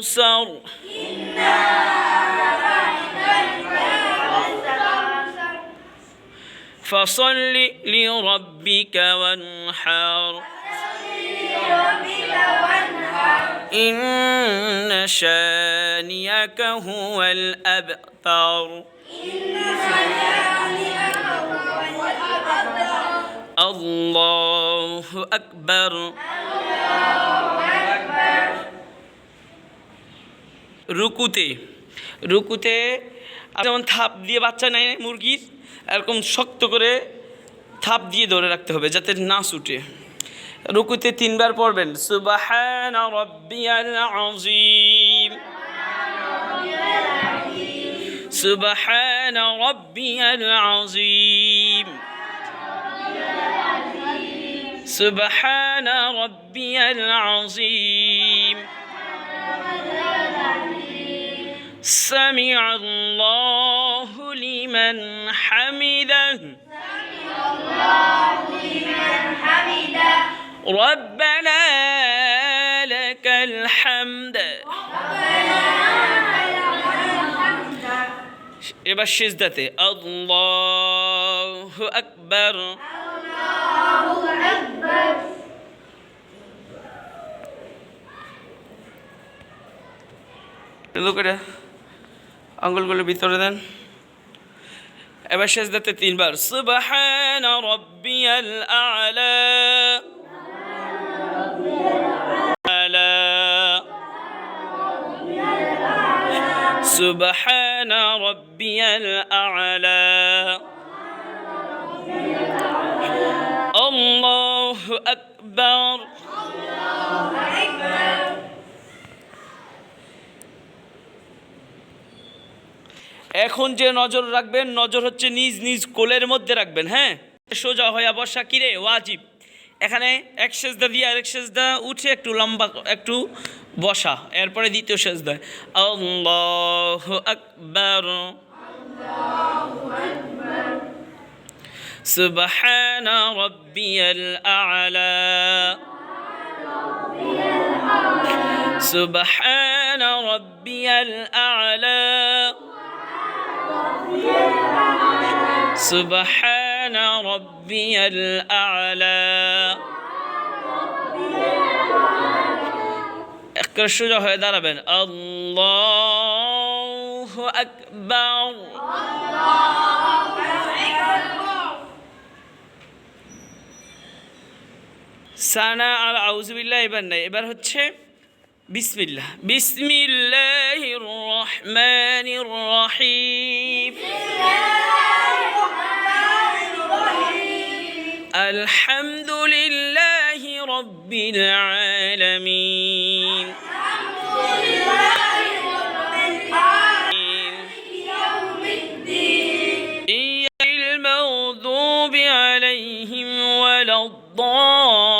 الكوثر فصل لربك وانحر إن شانيك هو الأبتر. الله أكبر. রুকুতে। রুকুতে যেমন থাপ দিয়ে বাচ্চা নেয় মুরগির, এরকম শক্ত করে থাপ দিয়ে ধরে রাখতে হবে যাতে না ছুটে। রুকুতে তিনবার পড়বেন, সুবাহান রব্বিয়াল سمع الله لمن حمده ربنا لك الحمد এবার সিজদাতে আল্লাহু আকবার এলো করে আঙ্গুলগুলো ভিতরে দেন এবার সেজদাতে তিনবার সুবহান রব্বিয়াল আলা আলা سبحان ربي الأعلى الله أكبر এখন যে নজর রাখবেন নজর হচ্ছে নিজ নিজ কোলের মধ্যে রাখবেন হ্যাঁ সোজা হইয়া বসা কিরে ওয়াজিব এখানে এক সেজদা দিয়ে আরেক সেজদা উঠে একটু লম্বা একটু বসা এরপরে দ্বিতীয় সেজদা আল্লাহ আকবর سبحان ربي الأعلى سبحان ربي الأعلى سبحان ربي الأعلى একবার সোজা হয়ে দাঁড়াবেন আল্লাহ আকবর সানা আর আউজুবিল্লাহ এবার নাই এবার হচ্ছে بسم الله. بسم الله الرحمن الرحيم. الحمد لله رب العالمين. الحمد لله رب العالمين يوم الدين المغضوب عليهم ولا الضالين.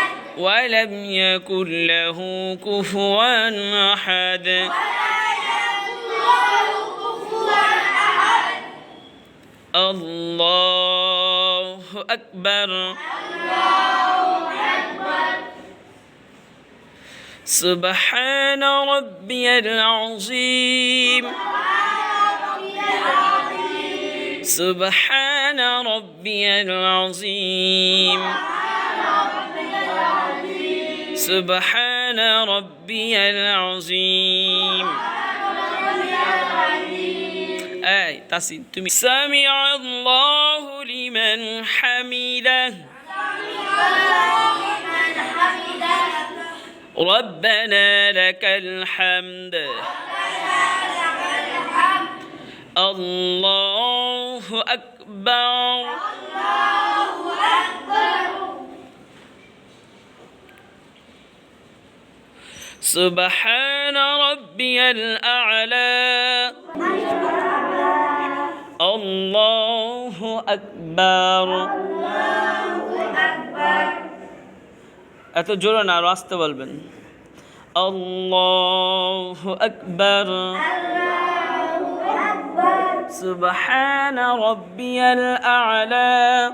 ولم يكن له كفوا أحد. الله أكبر. سبحان ربي العظيم. سبحان ربي العظيم. سبحان ربي العظيم آي تاسين تمي. سمع الله لمن حمده. ربنا لك الحمد. الله أكبر. سبحان ربي الأعلى الله أكبر এত জোরে না আরো আসতে বলবেন আল্লাহ আকবর سبحان ربي الأعلى.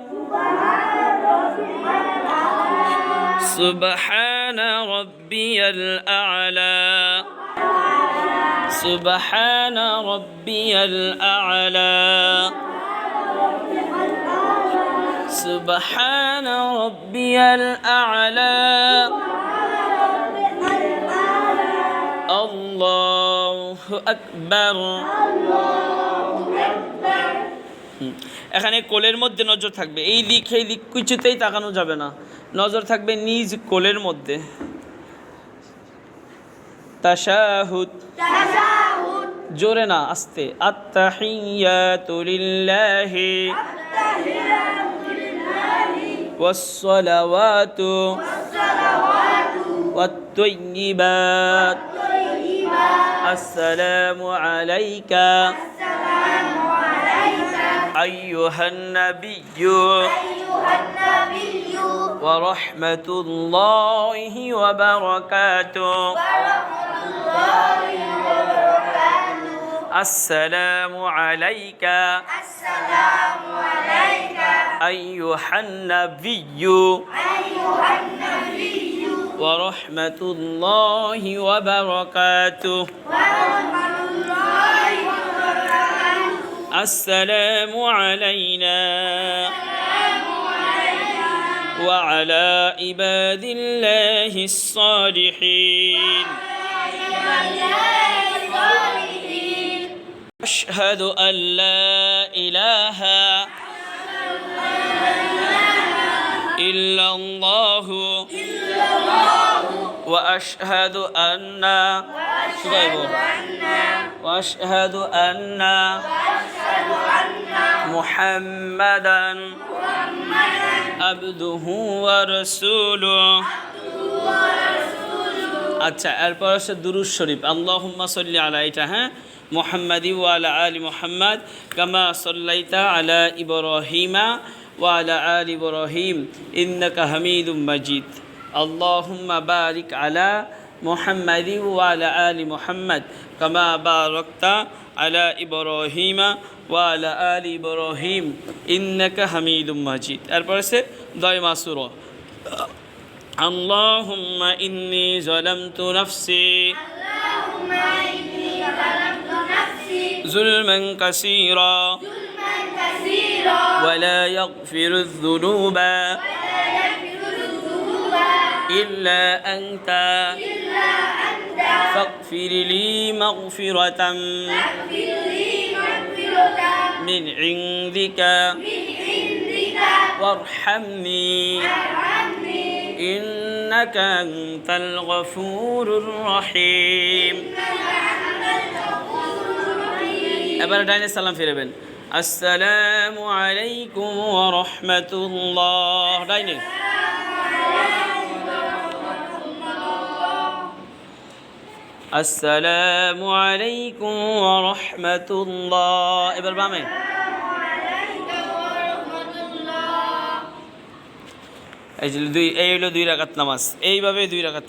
سبحان ربي الأعلى. سبحان ربي الأعلى. سبحان ربي الأعلى. الله أكبر. হুম। এখানে কোলের মধ্যে নজর থাকবে এই দিক এই দিক কিছুতেই তাকানো যাবে না নজর থাকবে নিজ কোলের মধ্যে তাশাহুদ জোরে না আস্তে আত্তাহিয়াতু লিল্লাহি والصلوات والطيبات السلام عليك أيها النبي. ورحمة الله وبركاته. السلام عليك. السلام عليك. أيها النبي. أيها النبي. ورحمة الله وبركاته. ورحمة الله وبركاته السلام علينا. وعلى عباد الله الصالحين. أشهد أن لا إله إلا الله. وأشهد أن وأشهد أن محمدا عبده ورسوله আচ্ছা এরপর হচ্ছে দুরুজ শরীফ আল্লাহুম্মা সাল্লি আলা এটা হ্যাঁ মুহাম্মাদি ওয়া আলা আলি মুহাম্মাদ কামা সাল্লাইতা আলা ইব্রাহিমা ওয়া আলা আলি ইব্রাহিম ইন্নাকা হামিদুম মাজিদ আল্লাহুম্মা বারিক আলা মুহাম্মাদি ওয়া আলা আলি মুহাম্মাদ কামা বারাকতা আলা ইব্রাহিমা ওয়া আলা আলি ইব্রাহিম ইন্নাকা হামিদুম মাজিদ এরপর আছে দয় মাসুরা اللهم إني ظلمت نفسي اللهم إني ظلمت نفسي ظلما كثيرا ظلما كثيرا ولا يغفر الذنوب ولا يغفر الذنوب إلا أنت إلا أنت فاغفر لي مغفرة فاغفر لي مغفرة من عندك من عندك وارحمني وارحمني إنك أنت الغفور الرحيم এবার ডাইনে সালাম ফিরাবেন আসসালামু আলাইকুম ওয়া রাহমাতুল্লাহ ডাইনে আসসালামু আলাইকুম রাহমাতুল্লাহ এবার বামে। এই যে দুই এই হলো দুই রাকাত নামাজ। এইভাবে দুই রাকাত